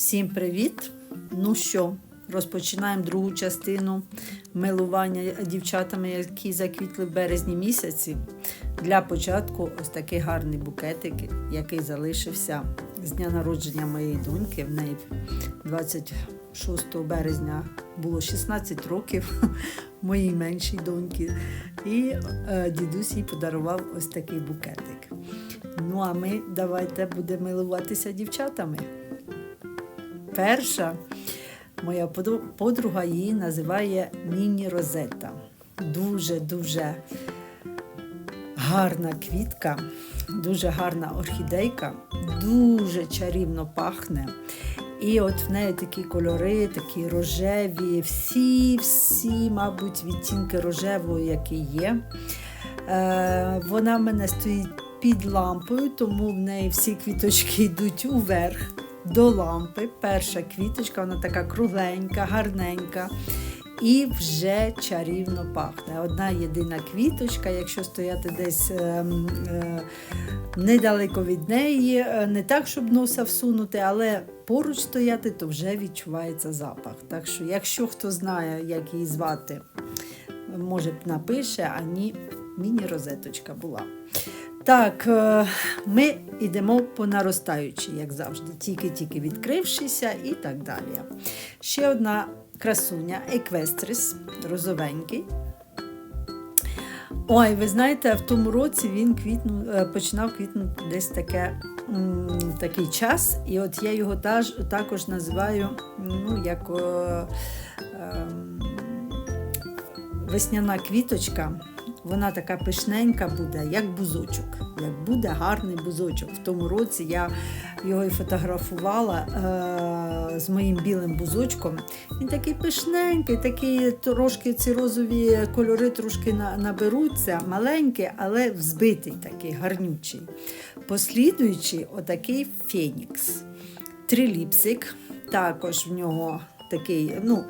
Всім привіт! Ну що, розпочинаємо другу частину милування дівчатами, які заквітли в березні місяці. Для початку ось такий гарний букетик, який залишився з дня народження моєї доньки. В неї 26 березня було 16 років моїй меншій доньки. І е, дідусь їй подарував ось такий букетик. Ну а ми давайте будемо милуватися дівчатами. Перша моя подруга її називає Міні Розета. Дуже-дуже гарна квітка, дуже гарна орхідейка, дуже чарівно пахне. І от в неї такі кольори, такі рожеві, всі, всі, мабуть, відтінки рожевої, які є. Е, вона в мене стоїть під лампою, тому в неї всі квіточки йдуть уверх до лампи. Перша квіточка, вона така кругленька, гарненька. І вже чарівно пахне. Одна єдина квіточка, якщо стояти десь ем, е, недалеко від неї, е, не так, щоб носа всунути, але поруч стояти, то вже відчувається запах. Так що, якщо хто знає, як її звати, може напише, а ні, міні-розеточка була. Так, е, ми йдемо по наростаючій, як завжди, тільки-тільки відкрившися і так далі. Ще одна красуня еквестрис, розовенький. Ой, ви знаєте, в тому році він квітну, е, починав квітнути десь таке, такий час, і от я його також називаю ну, як е, ем, весняна квіточка. Вона така пишненька буде, як бузочок. Як буде гарний бузочок. В тому році я його і фотографувала е- з моїм білим бузочком. Він такий пишненький, такий трошки ці розові кольори трошки на- наберуться, маленький, але взбитий такий, гарнючий. Послідуючий отакий фенікс. Триліпсик, також в нього такий, ну,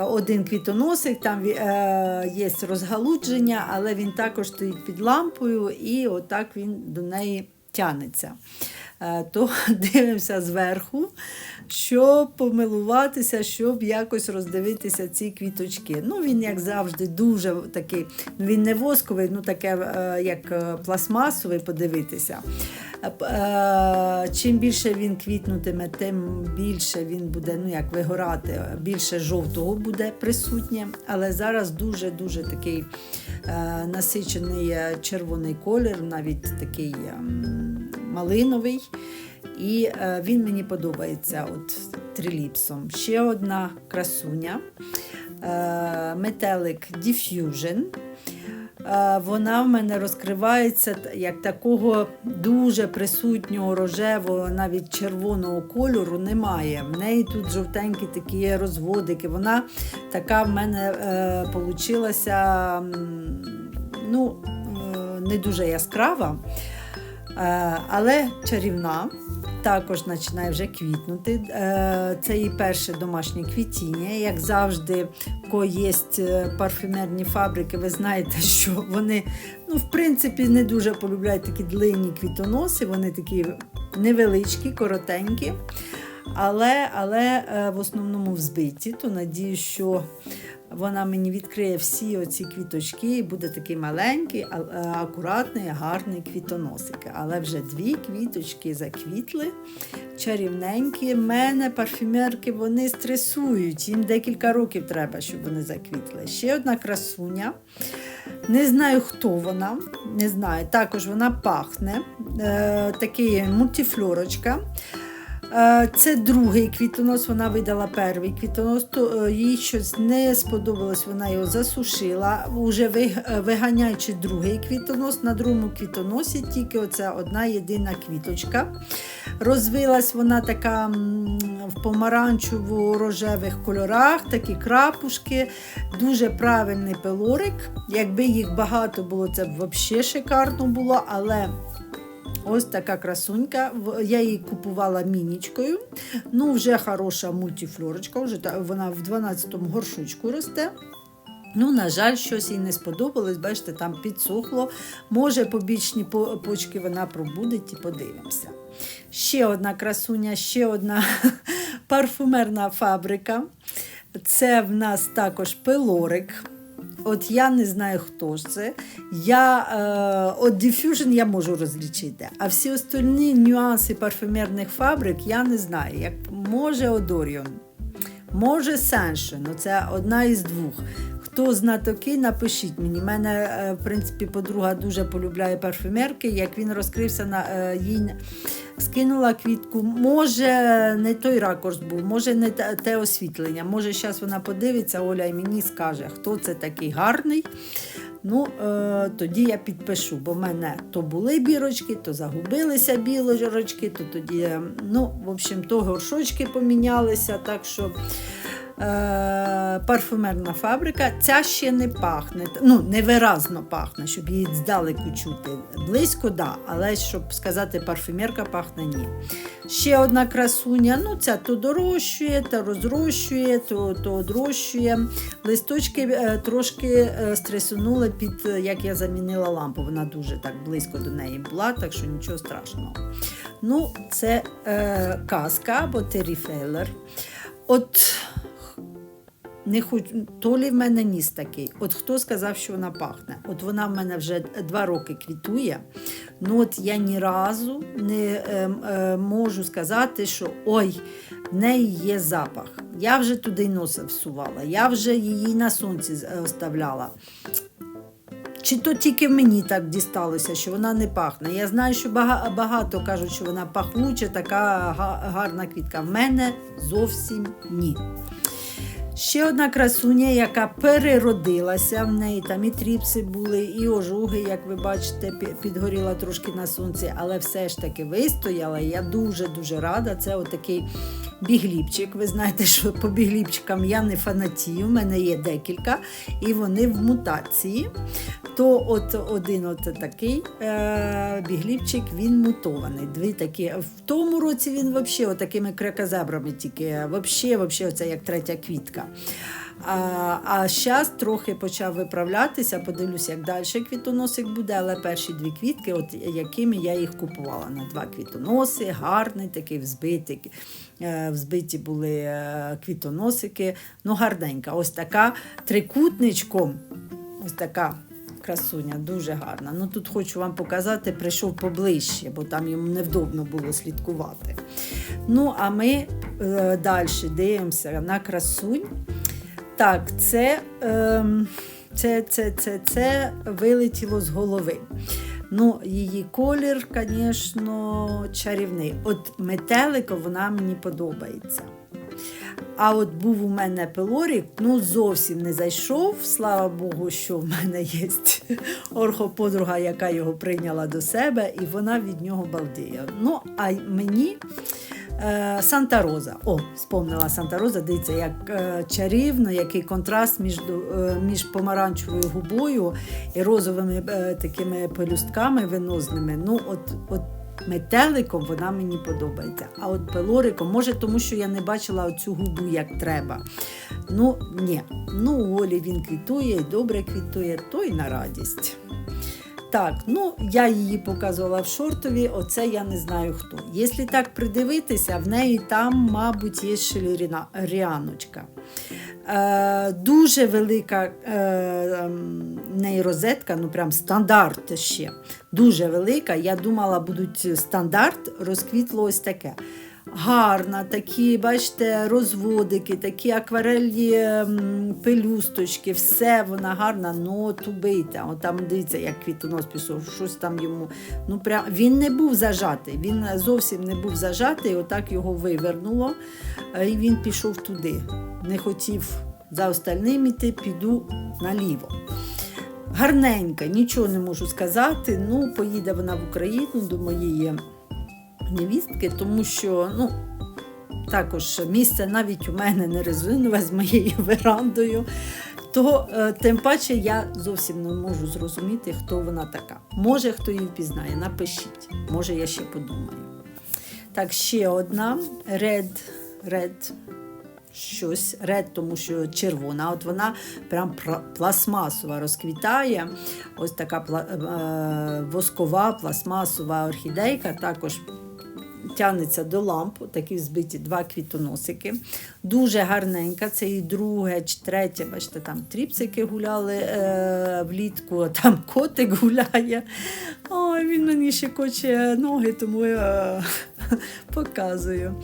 один квітоносик, там е, є розгалудження, але він також стоїть під лампою і отак він до неї тянеться. Е, то дивимося зверху, щоб помилуватися, щоб якось роздивитися ці квіточки. Ну, він, як завжди, дуже такий, ну він не восковий, ну таке, е, як е, пластмасовий, подивитися. Чим більше він квітнутиме, тим більше він буде ну, як вигорати, більше жовтого буде присутнє. Але зараз дуже-дуже такий насичений червоний колір, навіть такий ем, І е, він мені подобається от триліпсом. Ще одна красуня. Е, метелик Diffusion. Е, Вона в мене розкривається як такого дуже присутнього рожевого, навіть червоного кольору немає. В неї тут жовтенькі такі розводики. Вона така в мене е, ну, е, не дуже яскрава, але чарівна. Також починає вже квітнути. Е, Це її перше домашнє квітіння. Як завжди, коли є е, парфюмерні фабрики, ви знаєте, що вони ну, в принципі не дуже полюбляють такі длинні квітоноси, вони такі невеличкі, коротенькі. Але, але е, в основному взбиті, то надію, що вона мені відкриє всі оці квіточки і буде такий маленький, е, акуратний, гарний квітоносик. Але вже дві квіточки заквітли, чарівненькі. Мене парфюмерки вони стресують. Їм декілька років треба, щоб вони заквітли. Ще одна красуня. Не знаю, хто вона, не знаю. Також вона пахне. Е, такий мультифлорочка. Е, Це другий квітонос, вона видала перший квітонос, то е, їй щось не сподобалось, вона його засушила. Ви- е, виганяючи другий квітонос, на другому квітоносі тільки оця одна єдина квіточка. Розвилась вона така в помаранчево-рожевих кольорах, такі крапушки, дуже правильний пилорик. Якби їх багато було, це б взагалі шикарно було, але Ось така красунька. Я її купувала мінічкою. Ну, вже хороша мультифлорочка, вже вона в 12-му горшучку росте. Ну, на жаль, щось їй не сподобалось, бачите, там підсохло. Може, побічні почки вона пробудить і подивимося. Ще одна красуня, ще одна парфумерна фабрика. Це в нас також пилорик. От я не знаю, хто ж це. Я, е, от Diffusion я можу розлічити, а всі остальні нюанси парфюмерних фабрик я не знаю. Як може Одоріон, може Сеншо, ну це одна із двох. Хто знатоки, напишіть мені. У мене, е, в принципі, подруга дуже полюбляє парфюмерки. Як він розкрився на е, їй скинула квітку. Може, не той ракурс був, може не те освітлення. Може, зараз вона подивиться, Оля і мені скаже, хто це такий гарний. Ну, е, тоді я підпишу, бо в мене то були бірочки, то загубилися білочки, то тоді, ну, в общем, то горшочки помінялися. Так що парфумерна фабрика. Ця ще не пахне, ну, невиразно пахне, щоб її здалеку чути. Близько, да, але щоб сказати, парфюмерка пахне ні. Ще одна красуня, ну ця то дорощує, то розрощує, то, то одрощує. Листочки е, трошки е, стресунули під, е, як я замінила лампу. Вона дуже так близько до неї була, так що нічого страшного. Ну, це е, казка або теріфейлер. От не хоч то лі в мене ніс такий. От хто сказав, що вона пахне? От вона в мене вже два роки квітує. Ну от я ні разу не е, е, можу сказати, що ой, в неї є запах. Я вже туди носа всувала, я вже її на сонці е, оставляла. Чи то тільки мені так дісталося, що вона не пахне. Я знаю, що багато кажуть, що вона пахуча, така гарна квітка. В мене зовсім ні. Ще одна красуня, яка переродилася в неї, там і тріпси були, і ожуги, як ви бачите, підгоріла трошки на сонці, але все ж таки вистояла. Я дуже-дуже рада. Це отакий бігліпчик. Ви знаєте, що по бігліпчикам я не фанатію, в мене є декілька, і вони в мутації. То от один от такий е, бігліпчик, він мутований. Дві такі. В тому році він взагалі отакими кракозабрами тільки, взагалі, взагалі, оце як третя квітка. А, а зараз трохи почав виправлятися, подивлюся, як далі квітоносик буде, але перші дві квітки, от якими я їх купувала на два квітоноси, гарний такий взбитий. Е, Взбиті були е, квітоносики, ну гарненька. Ось така трикутничком. Ось така красуня, дуже гарна. Ну тут хочу вам показати, прийшов поближче, бо там йому невдобно було слідкувати. Ну, а ми е, далі дивимося на красунь. Так, це, ем, це, це, це, це вилетіло з голови. Ну, її колір, звісно, чарівний. От метелика вона мені подобається. А от був у мене пилорік, ну зовсім не зайшов. Слава Богу, що в мене є орхоподруга, яка його прийняла до себе, і вона від нього балдіє. Ну, а мені Санта Роза. О, спомнила Санта Роза, дивіться, як е, чарівно, який контраст між, е, між помаранчевою губою і розовими е, такими пелюстками венозними. Ну, от, от Метеликом вона мені подобається. А от пелориком, може, тому що я не бачила оцю губу як треба. Ну, ні. Ну, у Олі він квітує і добре квітує, то й на радість. Так, ну я її показувала в шортові, оце я не знаю хто. Якщо так придивитися, в неї там, мабуть, є шелеріаночка. Е, дуже велика е, ем, в неї розетка, ну прям стандарт ще. Дуже велика. Я думала, будуть стандарт, розквітло ось таке. Гарна, такі, бачите, розводики, такі акварельні пелюсточки, все вона гарна, ну от убийте. От там дивіться, як квітонос пішов, щось там йому. Ну, прям, він не був зажатий, він зовсім не був зажатий, отак його вивернуло, е, і він пішов туди. Не хотів за остальним іти, піду наліво. Гарненька, нічого не можу сказати. Ну, поїде вона в Україну до моєї невістки, тому що ну, також місце навіть у мене не резинове з моєю верандою. То е, тим паче я зовсім не можу зрозуміти, хто вона така. Може, хто її впізнає, напишіть. Може, я ще подумаю. Так, ще одна Red, Red щось Red, тому що червона. От вона прям пластмасова розквітає. Ось така е, воскова пластмасова орхідейка, також тягнеться до ламп, такі збиті два квітоносики. Дуже гарненька. Це і друге, чи третє, бачите, там тріпсики гуляли е, влітку, там котик гуляє. Ой, він мені ще коче ноги, тому я показую.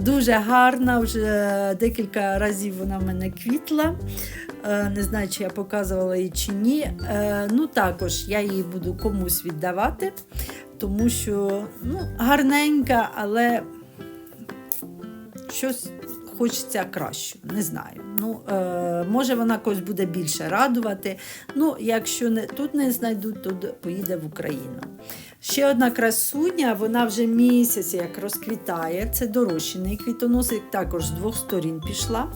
Дуже гарна, вже декілька разів вона в мене квітла. Е, Не знаю, чи я показувала її чи ні. Е, Ну, також я її буду комусь віддавати, тому що ну, гарненька, але щось хочеться краще. Не знаю. Ну, е, може, вона когось буде більше радувати. Ну, якщо не, тут не знайдуть, то поїде в Україну. Ще одна красуня, вона вже місяць як розквітає. Це дорощений квітоносик, також з двох сторін пішла.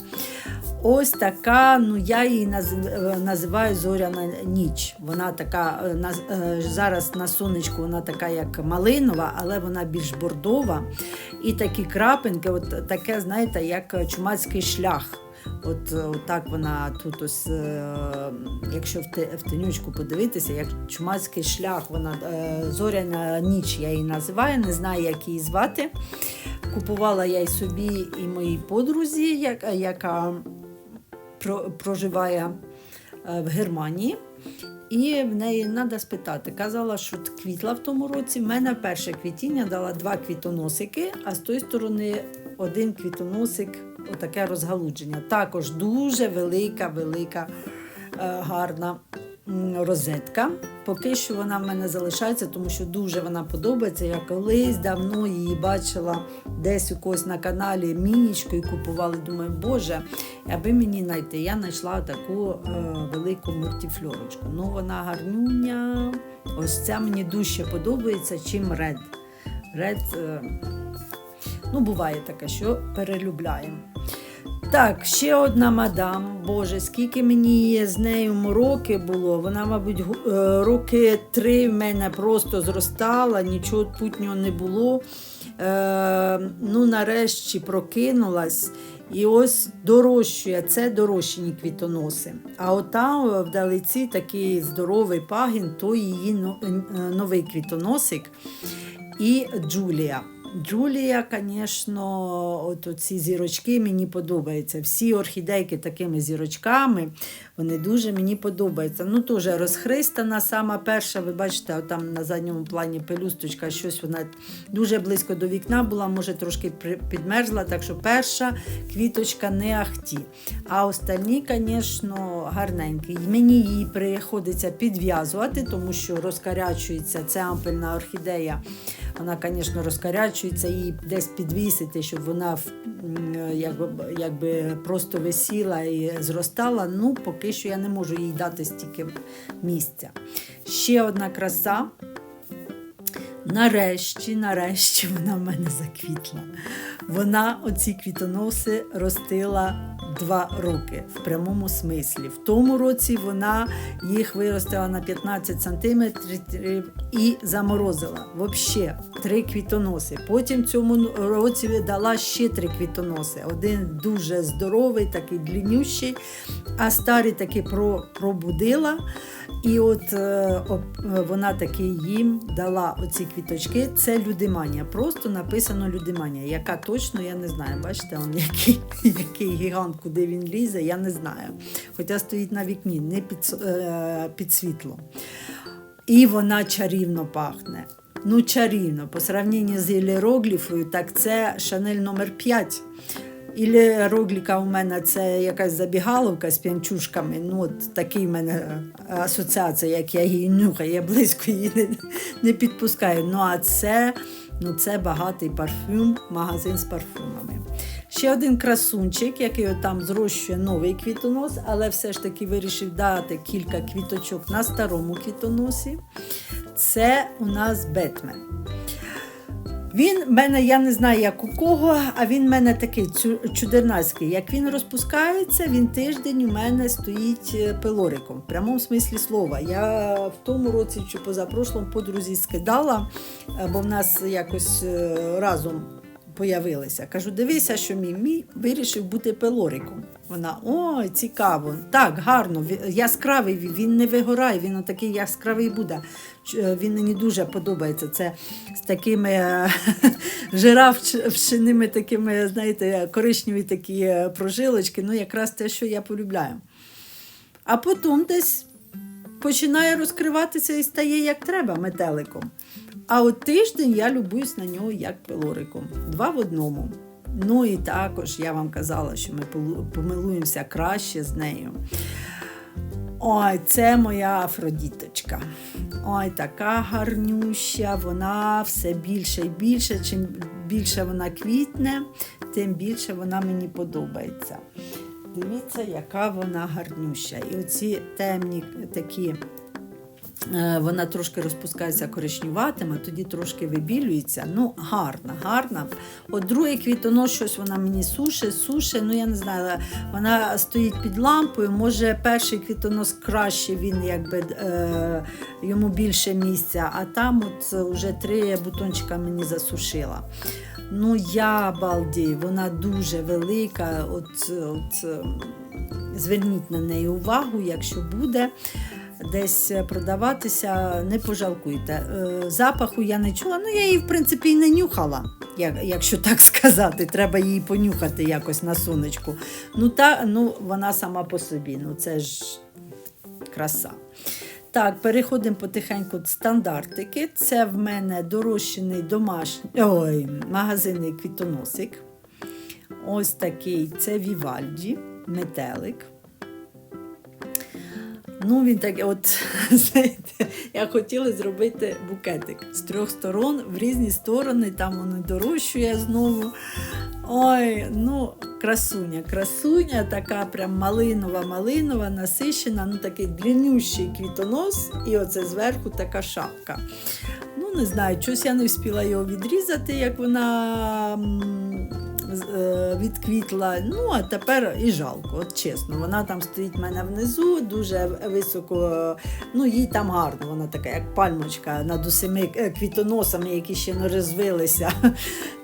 Ось така, ну я її е, називаю зоряна ніч. Вона така е, е, зараз на сонечку, вона така як малинова, але вона більш бордова. І такі крапинки, от таке, знаєте, як чумацький шлях. От, от так вона тут ось, якщо в, те, в тенючку подивитися, як чумацький шлях, вона зоряна ніч, я її називаю, не знаю, як її звати. Купувала я й собі і моїй подрузі, яка проживає е, в Германії. І в неї треба спитати. Казала, що квітла в тому році. В мене перше квітіння дала два квітоносики, а з тої сторони один квітоносик, отаке розгалудження. Також дуже велика, велика, е, гарна розетка. Поки що вона в мене залишається, тому що дуже вона подобається. Я колись давно її бачила десь у когось на каналі мінічку і купували. Думаю, боже, аби мені знайти. Я знайшла таку е, велику мультифльорочку. Ну, вона гарнюня. Ось ця мені дужче подобається, чим ред. Ред, е, ну, буває таке, що перелюбляємо. Так, ще одна мадам. Боже, скільки мені з нею мороки було. Вона, мабуть, е, роки три в мене просто зростала, нічого путнього не було. Е, ну, нарешті прокинулась. І ось дорощує, це дорощені квітоноси. А отам е, вдалиці такий здоровий пагін, то її новий квітоносик і Джулія. Джулія, звісно, ці зірочки мені подобаються. Всі орхідейки такими зірочками, вони дуже мені подобаються. Ну, теж розхристана, сама перша, ви бачите, там на задньому плані пелюсточка, щось вона дуже близько до вікна була, може трошки підмерзла, так що перша квіточка не ахті. А остальні, звісно, гарненькі. Мені її приходиться підв'язувати, тому що розкарячується це ампельна орхідея. Вона, звісно, розкарячується, її десь підвісити, щоб вона якби, якби просто висіла і зростала. Ну, поки що я не можу їй дати стільки місця. Ще одна краса. Нарешті, нарешті вона в мене заквітла. Вона оці квітоноси ростила два роки в прямому смислі. В тому році вона їх виростила на 15 сантиметрів і заморозила. Взагалі, три квітоноси. Потім цьому році дала ще три квітоноси. Один дуже здоровий, такий длиннющий, а старий таки про, пробудила. І от е, е, вона таки їм дала оці квіточки. Це людиманія. Просто написано людиманія. Яка точно, я не знаю. Бачите, он який, який гігант, куди він лізе, я не знаю. Хоча стоїть на вікні, не під, е, під світлом. І вона чарівно пахне. Ну, чарівно. По сравненню з іерогліфою, так це Шанель номер 5. Ілі рогліка у мене це якась забігаловка з п'янчушками. Ну, от такий в мене е, асоціація, як я її нюхаю, я близько її не, не підпускаю. Ну, а це, ну, це багатий парфюм, магазин з парфумами. Ще один красунчик, який от там зрощує новий квітонос, але все ж таки вирішив дати кілька квіточок на старому квітоносі. Це у нас Бетмен. Він мене, я не знаю, як у кого, а він в мене такий чудернацький. Як він розпускається, він тиждень у мене стоїть е, пилориком, в прямому смислі слова. Я в тому році чи позапрошлому подрузі скидала, е, бо в нас якось е, разом появилися. Кажу, дивися, що мій мій вирішив бути пелориком. Вона ой, цікаво. Так, гарно, яскравий, він- не вигорає, він такий яскравий буде. Е, Він мені дуже подобається. Це з такими е, жирафчиними такими, знаєте, коричневі такі е, прожилочки. Ну, якраз те, що я полюбляю. А потім десь починає розкриватися і стає як треба метеликом. А от тиждень я любуюсь на нього як пилориком. Два в одному. Ну і також я вам казала, що ми помилуємося краще з нею. Ой, це моя Афродіточка. Ой, така гарнюща, вона все більше і більше. Чим більше вона квітне, тим більше вона мені подобається. Дивіться, яка вона гарнюща. І оці темні такі. Е, Вона трошки розпускається коричневатим, а тоді трошки вибілюється. Ну, гарна, гарна. От другий квітонос, щось вона мені суше, суше. Ну я не знаю, вона стоїть під лампою. Може, перший квітонос краще, він якби е, йому більше місця, а там от вже три бутончика мені засушила. Ну, я балдію, вона дуже велика. От, от, е, зверніть на неї увагу, якщо буде десь продаватися, не пожалкуйте. Е, Запаху я не чула, ну я її, в принципі, і не нюхала, якщо так сказати. Треба її понюхати якось на сонечку. Ну, та, ну, вона сама по собі, ну це ж краса. Так, переходимо потихеньку до стандартики. Це в мене дорощений домашній ой, магазинний квітоносик. Ось такий це Вівальді, метелик. Ну, він так, от, знаєте, я хотіла зробити букетик з трьох сторон, в різні сторони, там воно дорощує знову. Ой, ну, красуня, красуня, така прям малинова-малинова, насищена, ну такий длиннющий квітонос, і оце зверху така шапка. Ну, не знаю, щось я не встигла його відрізати, як вона відквітла. Ну, а тепер і жалко, от чесно. Вона там стоїть в мене внизу, дуже високо, ну їй там гарно, вона така, як пальмочка над усіми е, квітоносами, які ще не розвилися.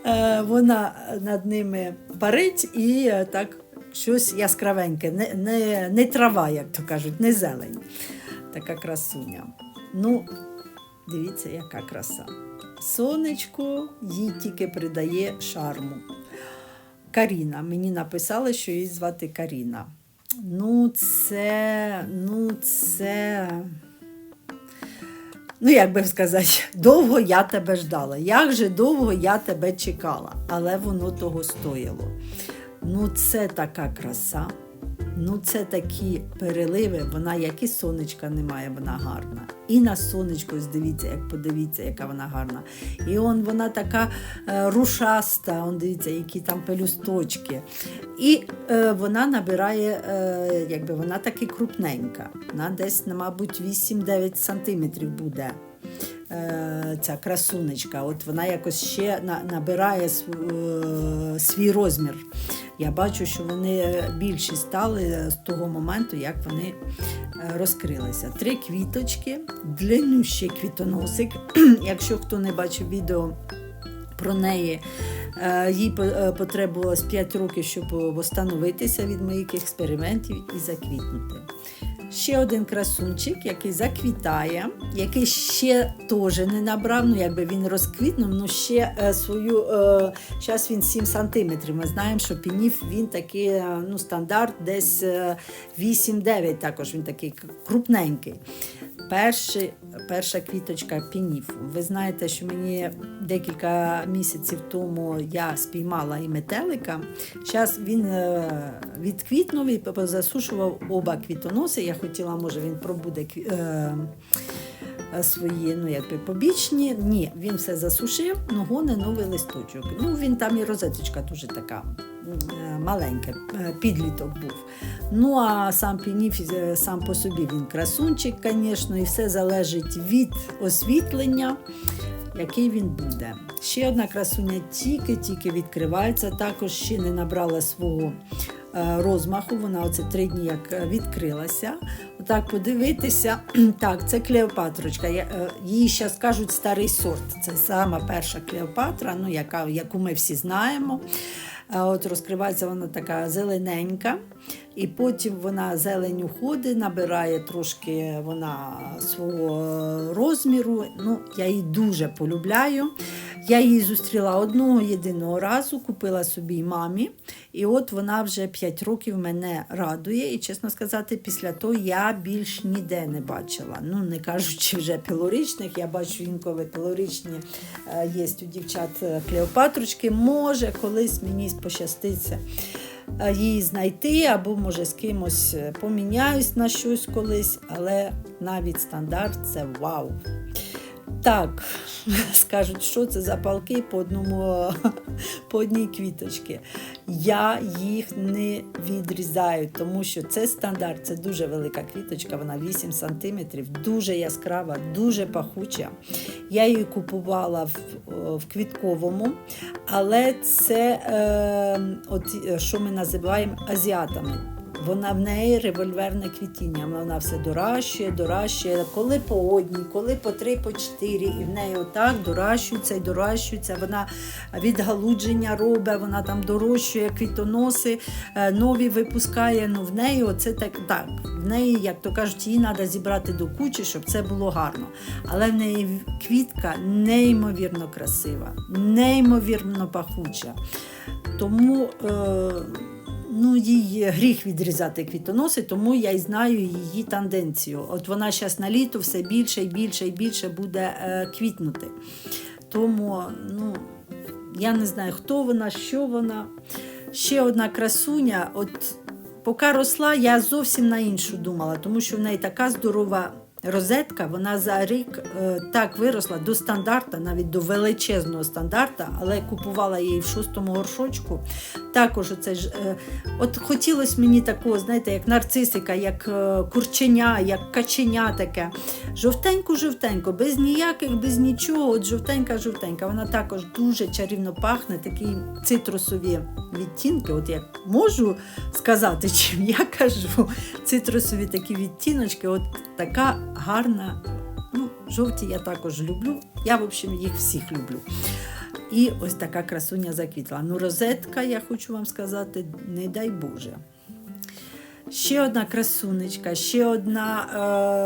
Е, Вона над ними парить і е, так щось яскравеньке, не, не, не трава, як то кажуть, не зелень. Така красуня. Ну, Дивіться, яка краса. Сонечко їй тільки придає шарму. Каріна. Мені написали, що її звати Каріна. Ну, це, ну, це. Ну, як би сказати, довго я тебе ждала. Як же довго я тебе чекала, але воно того стоїло. Ну, це така краса. Ну, це такі переливи, вона як і сонечка немає, вона гарна. І на сонечко, ось дивіться, як подивіться, яка вона гарна. І он вона така е, рушаста, он дивіться, які там пелюсточки. І е, вона набирає, е, якби вона таки крупненька. Вона десь, мабуть, 8-9 сантиметрів буде. Е, Ця красунечка, от вона якось ще набирає е, свій розмір. Я бачу, що вони більші стали з того моменту, як вони е, розкрилися. Три квіточки, длиннющий квітоносик. Якщо хто не бачив відео про неї, їй по- потребувалось 5 років, щоб встановитися від моїх експериментів і заквітнути. Ще один красунчик, який заквітає, який ще теж не набрав, ну якби він розквітнув, ну ще е, свою. Е, зараз він 7 сантиметрів. Ми знаємо, що пініф він такий е, ну, стандарт десь е, 8-9, також він такий крупненький. Перший, перша квіточка пініфу. Ви знаєте, що мені декілька місяців тому я спіймала і метелика. Зараз він е, відквітнув і засушував оба квітоноси. Я хотіла, може, він пробуде е, е, свої ну, якби, побічні. Ні, він все засушив, ну гоне новий листочок. Ну, він там і розеточка дуже така е, маленька, е, підліток був. Ну, а сам пініф сам по собі він красунчик, звісно, і все залежить від освітлення, який він буде. Ще одна красуня тільки-тільки відкривається, також ще не набрала свого розмаху. Вона оце три дні як е, відкрилася. Отак подивитися. Так, це Клеопатрочка. Е, Її зараз кажуть старий сорт. Це сама перша Клеопатра, ну, яка, яку ми всі знаємо. От розкривається вона така зелененька, і потім вона зелень уходить, набирає трошки вона свого розміру. Ну, я її дуже полюбляю. Я її зустріла одного єдиного разу, купила собі мамі. І от вона вже 5 років мене радує. І чесно сказати, після того я більш ніде не бачила. Ну, не кажучи вже пілорічних, я бачу інколи пілорічні е, є у дівчат е, Клеопатрочки. Може, колись мені пощаститься е, її знайти, або може з кимось поміняюсь на щось колись, але навіть стандарт це вау. Так, скажуть, що це за палки по одному по одній квіточці. Я їх не відрізаю, тому що це стандарт, це дуже велика квіточка, вона 8 см, дуже яскрава, дуже пахуча. Я її купувала в, в квітковому, але це е, от, е, що ми називаємо азіатами. Вона в неї револьверне квітіння. Вона все доращує, доращує, коли по одній, коли по три, по чотири. І в неї отак доращується і доращується. Вона відгалудження робить, вона там дорощує квітоноси, е, нові випускає. Ну в неї оце так, так. В неї, як то кажуть, її треба зібрати до кучі, щоб це було гарно. Але в неї квітка неймовірно красива, неймовірно пахуча. Тому. Е- Ну, їй гріх відрізати квітоноси, тому я й знаю її тенденцію. От вона зараз на літо все більше і більше і більше буде е, квітнути. Тому, ну, я не знаю, хто вона, що вона. Ще одна красуня. От поки росла, я зовсім на іншу думала, тому що в неї така здорова. Розетка, вона за рік е, так виросла до стандарта, навіть до величезного стандарта, але купувала її в шостому горшочку. Також оце ж, е, от хотілося мені такого, знаєте, як нарцисика, як е, курченя, як каченя таке. Жовтенько-жовтенько, без ніяких, без нічого. От жовтенька-жовтенька. Вона також дуже чарівно пахне, такі цитрусові відтінки. От як можу сказати, чим я кажу, цитрусові такі відтіночки, от така гарна. Ну, жовті я також люблю. Я, в общем, їх всіх люблю. І ось така красуня заквітла. Ну, розетка, я хочу вам сказати, не дай Боже. Ще одна красунечка, ще одна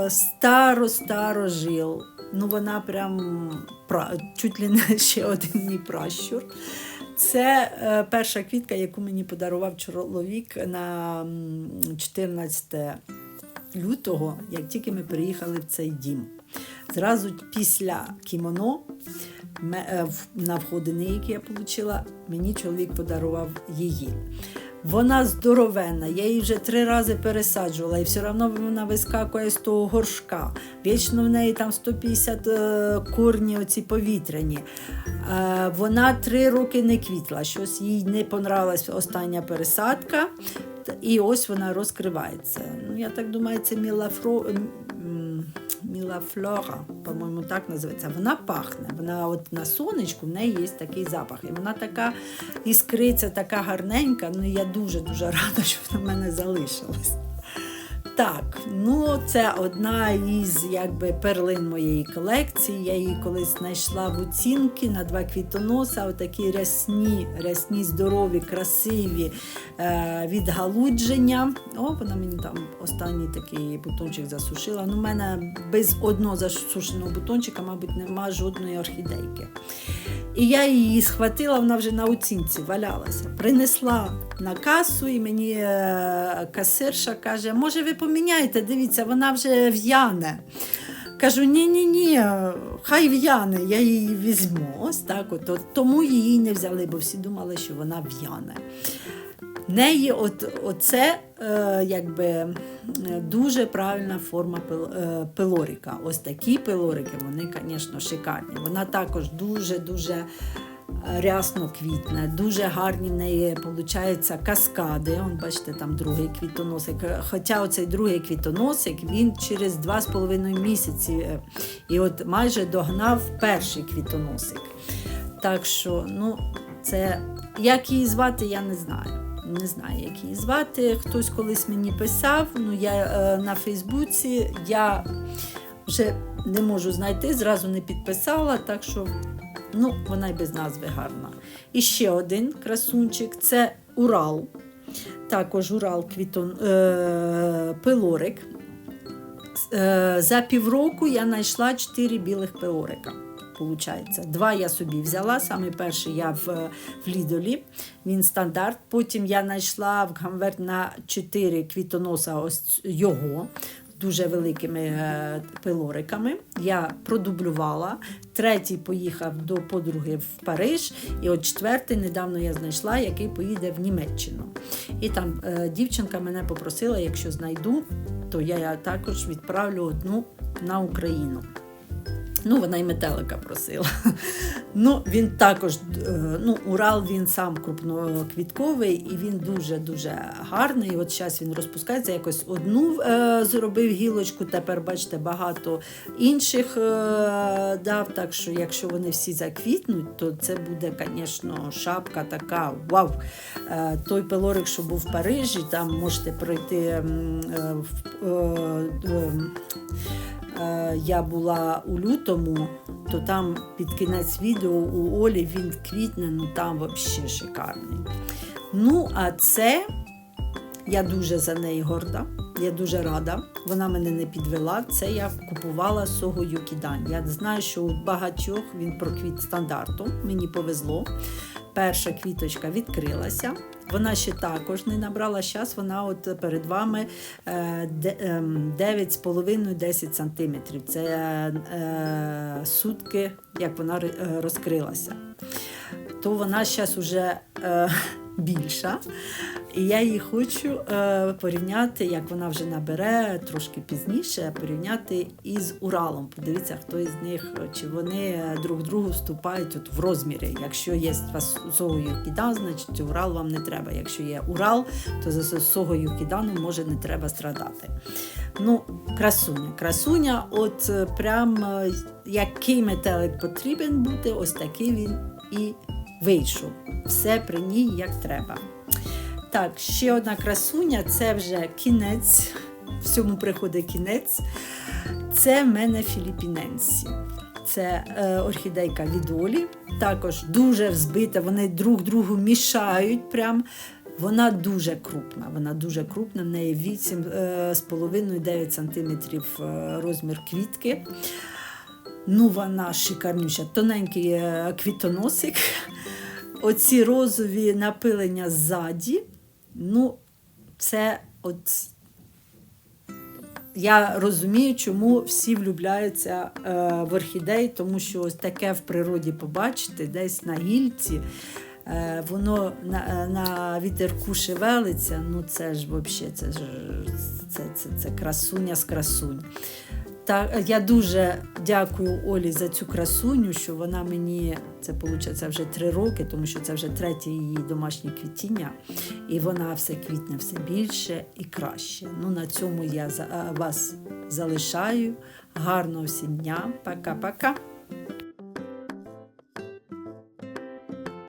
е, старо-старо жил. Ну, вона прям пра, чуть ли не ще один мій пращур. Це е, перша квітка, яку мені подарував чоловік на м, 14 лютого, як тільки ми приїхали в цей дім. Зразу після кімоно е, на входини, які я отримала, мені чоловік подарував її. Вона здоровенна, я її вже три рази пересаджувала, і все одно вона вискакує з того горшка. Вічно в неї там 150 е, корні оці повітряні. Е, вона три роки не квітла, щось їй не понравилась остання пересадка, і ось вона розкривається. Ну, я так думаю, це мілафро. Мілафлора, по-моєму, так називається. Вона пахне. Вона от на сонечку в неї є такий запах. І вона така іскриця, така гарненька. Ну я дуже-дуже рада, що вона в мене залишилась. Так, ну це одна із якби перлин моєї колекції. Я її колись знайшла в оцінки на два квітоноса. Отакі рясні, рясні, здорові, красиві е, відгалудження. О, вона мені там останній такий бутончик засушила. Ну, в мене без одного засушеного бутончика, мабуть, нема жодної орхідейки. І я її схватила, вона вже на оцінці валялася. Принесла на касу, і мені е, касирша каже: може, ви поміняєте? Дивіться, вона вже в'яне. Кажу, ні-ні, ні, хай в'яне, я її візьму. Ось так от. От Тому її не взяли, бо всі думали, що вона в'яне. Неї от, оце е, якби дуже правильна форма пил, е, пилоріка. Ось такі пилорики, вони, звісно, шикарні. Вона також дуже-дуже рясно квітне, дуже гарні в неї виходить каскади. Он, бачите, там другий квітоносик. Хоча оцей другий квітоносик він через 2,5 місяці е, і от майже догнав перший квітоносик. Так що, ну, це як її звати, я не знаю. Не знаю, як її звати. Хтось колись мені писав. Ну, я е, на Фейсбуці я вже не можу знайти, зразу не підписала, так що ну, вона й без назви гарна. І ще один красунчик це Урал. Також Урал квітон, е, пилорик. Е, за півроку я знайшла 4 білих пилорика. Получається. Два я собі взяла. Саме перший я в, в Лідолі, він стандарт. Потім я знайшла в Гамверт на 4 квітоноса ось його. Дуже великими е, пилориками. Я продублювала. Третій поїхав до подруги в Париж. І от четвертий недавно я знайшла, який поїде в Німеччину. І там е, дівчинка мене попросила, якщо знайду, то я також відправлю одну на Україну. Ну, вона і метелика просила. Ну, він також, е, ну, Урал він сам крупноквітковий і він дуже-дуже гарний. От зараз він розпускається. Якось одну е, зробив гілочку, тепер, бачите, багато інших е, дав. Так що, якщо вони всі заквітнуть, то це буде, звісно, шапка така. Вау! Е, той пилорик, що був в Парижі, там можете пройти. е, е, е, я була у лютому, то там під кінець відео у Олі він квітне, ну там взагалі шикарний. Ну, а це я дуже за неї горда. Я дуже рада. Вона мене не підвела. Це я купувала Сого Юкідан. Я знаю, що у багатьох він проквіт стандартом. Мені повезло. Перша квіточка відкрилася. Вона ще також не набрала. Зараз вона от перед вами е, де- ем, 9,5-10 см. Це е, сутки, як вона е, розкрилася. То вона зараз вже е, більша. І я її хочу е, порівняти, як вона вже набере трошки пізніше, порівняти із Уралом. Подивіться, хто із них, чи вони друг другу вступають от в розмірі. Якщо є согою кідан, значить Урал вам не треба. Якщо є Урал, то за согою кіданом може не треба страдати. Ну, красуня. Красуня, от е, прям е, який метелик потрібен бути, ось такий він і вийшов. Все при ній як треба. Так, ще одна красуня це вже кінець. Всьому приходить кінець. Це в мене філіпіненсі. Це е, орхідейка від Олі. Також дуже взбита, вони друг другу мішають. Прям. Вона дуже крупна. Вона дуже крупна, в неї 8,5-9 см е, розмір квітки. Ну, вона шикарнюща. Тоненький е, квітоносик. Оці розові напилення ззаді. Ну, це от. Я розумію, чому всі влюбляються е, в орхідеї, тому що ось таке в природі побачити, десь на гільці, е, воно на, на вітерку шевелиться. Ну це ж взагалі це, це, це, це красуня з красунь. Та я дуже дякую Олі за цю красуню, що вона мені це виходить вже три роки, тому що це вже третє її домашнє квітіння, і вона все квітне все більше і краще. Ну на цьому я за- вас залишаю. Гарного всім дня. Пока-пока.